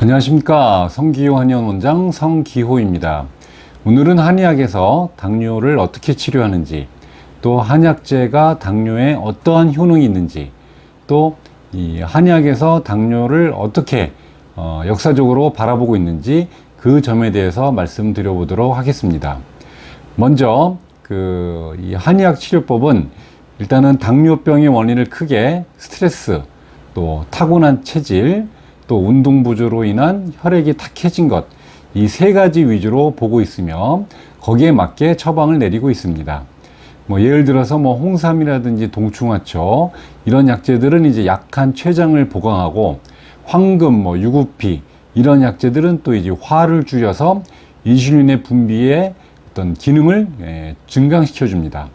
안녕하십니까 성기호 한의원 원장 성기호입니다. 오늘은 한의학에서 당뇨를 어떻게 치료하는지 또 한약재가 당뇨에 어떠한 효능이 있는지 또이 한의학에서 당뇨를 어떻게 어, 역사적으로 바라보고 있는지 그 점에 대해서 말씀드려 보도록 하겠습니다. 먼저 그 이 한의학 치료법은 일단은 당뇨병의 원인을 크게 스트레스 또 타고난 체질 또 운동 부조로 인한 혈액이 탁해진 것 이 세 가지 위주로 보고 있으며 거기에 맞게 처방을 내리고 있습니다. 뭐 예를 들어서 뭐 홍삼이라든지 동충하초 이런 약재들은 이제 약한 췌장을 보강하고 황금 뭐 유구피 이런 약재들은 또 이제 화를 줄여서 인슐린의 분비에 어떤 기능을 예, 증강시켜 줍니다.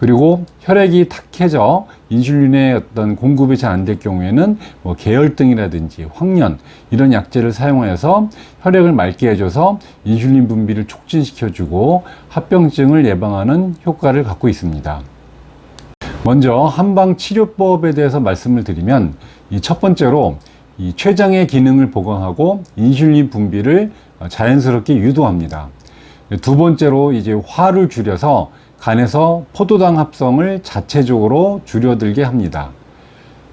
그리고 혈액이 탁해져 인슐린의 어떤 공급이 잘 안 될 경우에는 뭐 계열등이라든지 황련 이런 약재를 사용하여서 혈액을 맑게 해줘서 인슐린 분비를 촉진시켜주고 합병증을 예방하는 효과를 갖고 있습니다. 먼저 한방 치료법에 대해서 말씀을 드리면 이 첫 번째로 이 췌장의 기능을 보강하고 인슐린 분비를 자연스럽게 유도합니다. 두 번째로 이제 화를 줄여서 간에서 포도당 합성을 자체적으로 줄여들게 합니다.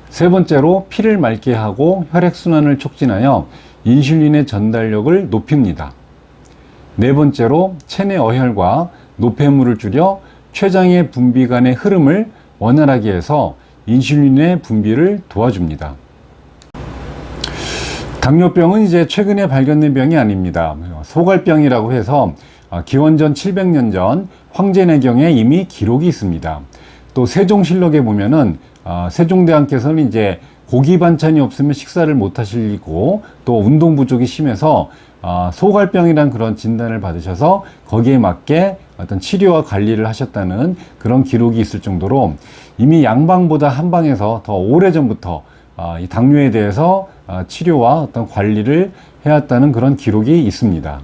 세 번째로 피를 맑게 하고 혈액순환을 촉진하여 인슐린의 전달력을 높입니다. 네 번째로 체내 어혈과 노폐물을 줄여 췌장의 분비 간의 흐름을 원활하게 해서 인슐린의 분비를 도와줍니다. 당뇨병은 이제 최근에 발견된 병이 아닙니다. 소갈병이라고 해서 아, 기원전 700년 전 황제내경에 이미 기록이 있습니다. 또 세종실록에 보면은 아, 세종대왕께서는 이제 고기 반찬이 없으면 식사를 못 하시고 또 운동 부족이 심해서 아, 소갈병이란 그런 진단을 받으셔서 거기에 맞게 어떤 치료와 관리를 하셨다는 그런 기록이 있을 정도로 이미 양방보다 한방에서 더 오래 전부터 아, 이 당뇨에 대해서 아, 치료와 어떤 관리를 해왔다는 그런 기록이 있습니다.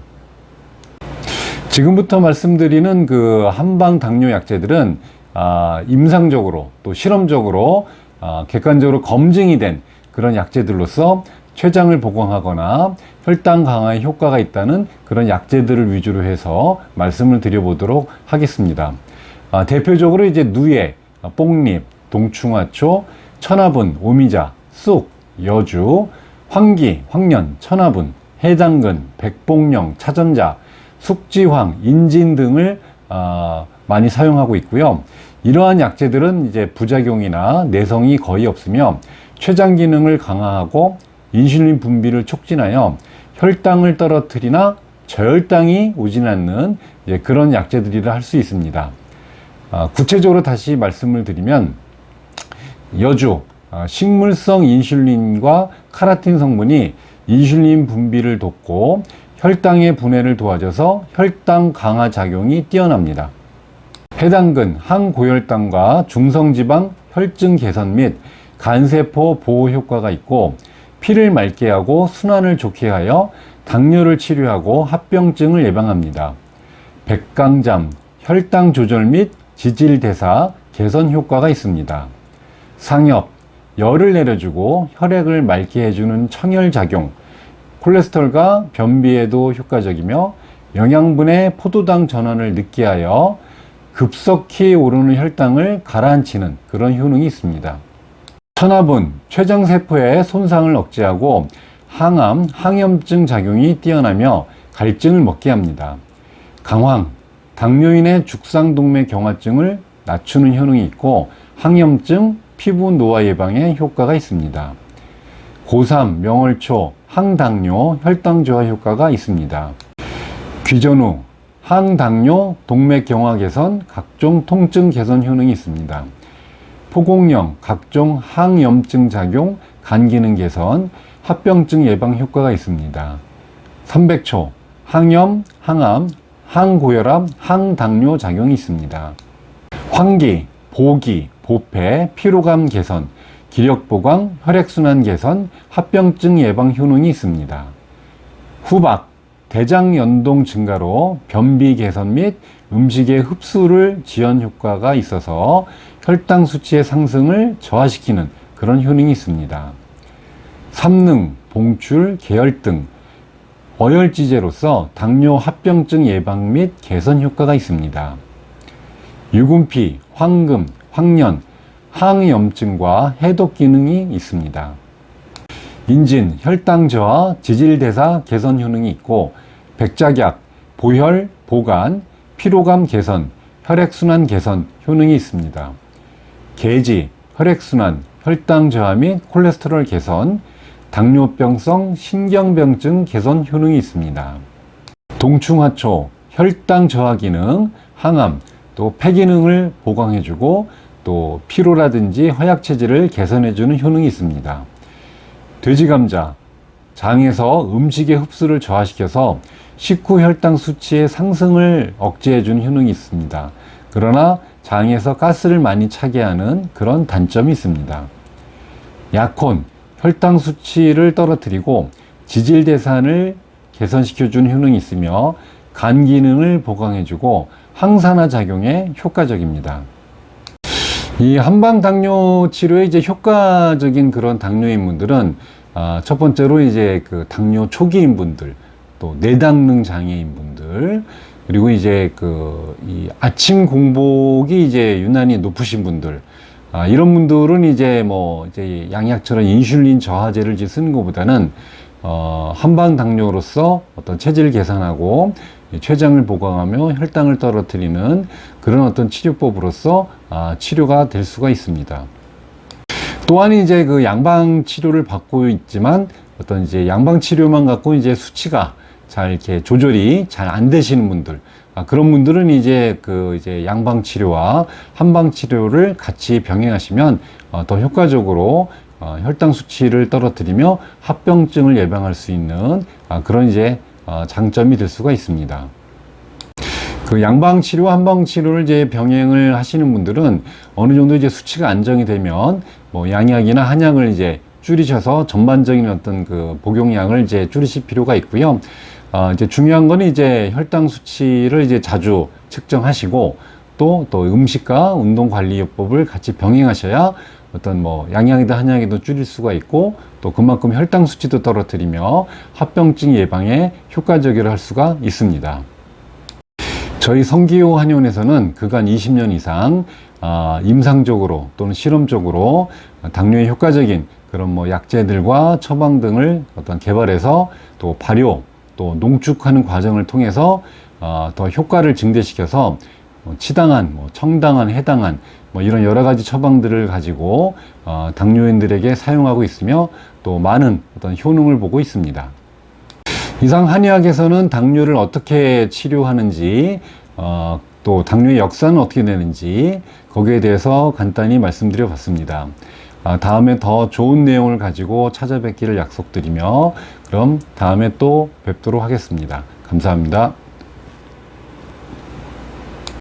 지금부터 말씀드리는 그 한방 당뇨 약제들은 아, 임상적으로 또 실험적으로 아, 객관적으로 검증이 된 그런 약제들로서 췌장을 보강하거나 혈당 강화에 효과가 있다는 그런 약제들을 위주로 해서 말씀을 드려보도록 하겠습니다. 아, 대표적으로 이제 누에, 뽕잎, 동충하초, 천화분, 오미자, 쑥, 여주, 황기, 황련, 천화분, 해당근, 백봉령, 차전자, 숙지황, 인진 등을 어, 많이 사용하고 있고요. 이러한 약재들은 이제 부작용이나 내성이 거의 없으며 췌장 기능을 강화하고 인슐린 분비를 촉진하여 혈당을 떨어뜨리나 저혈당이 오진 않는 그런 약재들이라 할 수 있습니다. 아, 구체적으로 다시 말씀을 드리면 여주 아, 식물성 인슐린과 카라틴 성분이 인슐린 분비를 돕고 혈당의 분해를 도와줘서 혈당 강화 작용이 뛰어납니다. 해당근 항고혈당과 중성지방 혈증 개선 및 간세포 보호 효과가 있고 피를 맑게 하고 순환을 좋게 하여 당뇨를 치료하고 합병증을 예방합니다. 백강잠, 혈당 조절 및 지질 대사 개선 효과가 있습니다. 상엽, 열을 내려주고 혈액을 맑게 해주는 청열 작용, 콜레스테롤과 변비에도 효과적이며 영양분의 포도당 전환을 늦게 하여 급속히 오르는 혈당을 가라앉히는 그런 효능이 있습니다. 천화분, 췌장세포의 손상을 억제하고 항암, 항염증 작용이 뛰어나며 갈증을 먹게 합니다. 강황, 당뇨인의 죽상동맥 경화증을 낮추는 효능이 있고 항염증, 피부 노화 예방에 효과가 있습니다. 고삼, 명월초, 항당뇨, 혈당 저하 효과가 있습니다. 귀전후, 항당뇨, 동맥 경화 개선, 각종 통증 개선 효능이 있습니다. 포공령, 각종 항염증 작용, 간 기능 개선, 합병증 예방 효과가 있습니다. 300초, 항염, 항암, 항고혈압, 항당뇨 작용이 있습니다. 환기, 보기, 보폐, 피로감 개선, 기력 보강, 혈액순환 개선, 합병증 예방 효능이 있습니다. 후박, 대장 연동 증가로 변비 개선 및 음식의 흡수를 지연 효과가 있어서 혈당 수치의 상승을 저하시키는 그런 효능이 있습니다. 삼능, 봉출, 계열등, 어혈지제로서 당뇨 합병증 예방 및 개선 효과가 있습니다. 유분피, 황금, 황련, 항염증과 해독 기능이 있습니다. 인진, 혈당 저하, 지질대사 개선 효능이 있고 백작약, 보혈, 보관, 피로감 개선, 혈액순환 개선 효능이 있습니다. 계지, 혈액순환, 혈당 저하 및 콜레스테롤 개선, 당뇨병성 신경병증 개선 효능이 있습니다. 동충하초, 혈당 저하 기능, 항암, 또 폐기능을 보강해주고 또 피로라든지 허약 체질을 개선해주는 효능이 있습니다. 돼지 감자, 장에서 음식의 흡수를 저하시켜서 식후 혈당 수치의 상승을 억제해주는 효능이 있습니다. 그러나 장에서 가스를 많이 차게 하는 그런 단점이 있습니다. 약혼, 혈당 수치를 떨어뜨리고 지질 대산을 개선시켜주는 효능이 있으며 간 기능을 보강해주고 항산화 작용에 효과적입니다. 이 한방 당뇨 치료에 이제 효과적인 그런 당뇨인 분들은 아, 첫 번째로 이제 그 당뇨 초기인 분들, 또 내당능 장애인 분들, 그리고 이제 그 이 아침 공복이 이제 유난히 높으신 분들, 아, 이런 분들은 이제 뭐 이제 양약처럼 인슐린 저하제를 이제 쓰는 것보다는 어, 한방 당뇨로서 어떤 체질 개선하고 이 췌장을 보강하며 혈당을 떨어뜨리는 그런 어떤 치료법으로서 아, 치료가 될 수가 있습니다. 또한 이제 그 양방 치료를 받고 있지만 어떤 이제 양방 치료만 갖고 이제 수치가 잘 이렇게 조절이 잘 안 되시는 분들 아, 그런 분들은 이제 그 이제 양방 치료와 한방 치료를 같이 병행하시면 어, 더 효과적으로 어, 혈당 수치를 떨어뜨리며 합병증을 예방할 수 있는 아, 그런 이제 어, 장점이 될 수가 있습니다. 그 양방 치료, 한방 치료를 이제 병행을 하시는 분들은 어느 정도 이제 수치가 안정이 되면 뭐 양약이나 한약을 이제 줄이셔서 전반적인 어떤 그 복용량을 이제 줄이실 필요가 있고요. 어, 이제 중요한 거는 이제 혈당 수치를 이제 자주 측정하시고 또, 또 음식과 운동 관리요법을 같이 병행하셔야 어떤 뭐 양약이든 한약이든 줄일 수가 있고 또 그만큼 혈당 수치도 떨어뜨리며 합병증 예방에 효과적이라 할 수가 있습니다. 저희 성기호 한의원에서는 그간 20년 이상 아, 임상적으로 또는 실험적으로 당뇨에 효과적인 그런 뭐 약제들과 처방 등을 어떤 개발해서 또 발효 또 농축하는 과정을 통해서 어, 더 효과를 증대시켜서 뭐 치당한, 뭐 청당한, 해당한 뭐 이런 여러 가지 처방들을 가지고 어, 당뇨인들에게 사용하고 있으며 또 많은 어떤 효능을 보고 있습니다. 이상 한의학에서는 당뇨를 어떻게 치료하는지 어, 또 당뇨의 역사는 어떻게 되는지 거기에 대해서 간단히 말씀드려 봤습니다. 아, 다음에 더 좋은 내용을 가지고 찾아뵙기를 약속드리며 그럼 다음에 또 뵙도록 하겠습니다. 감사합니다.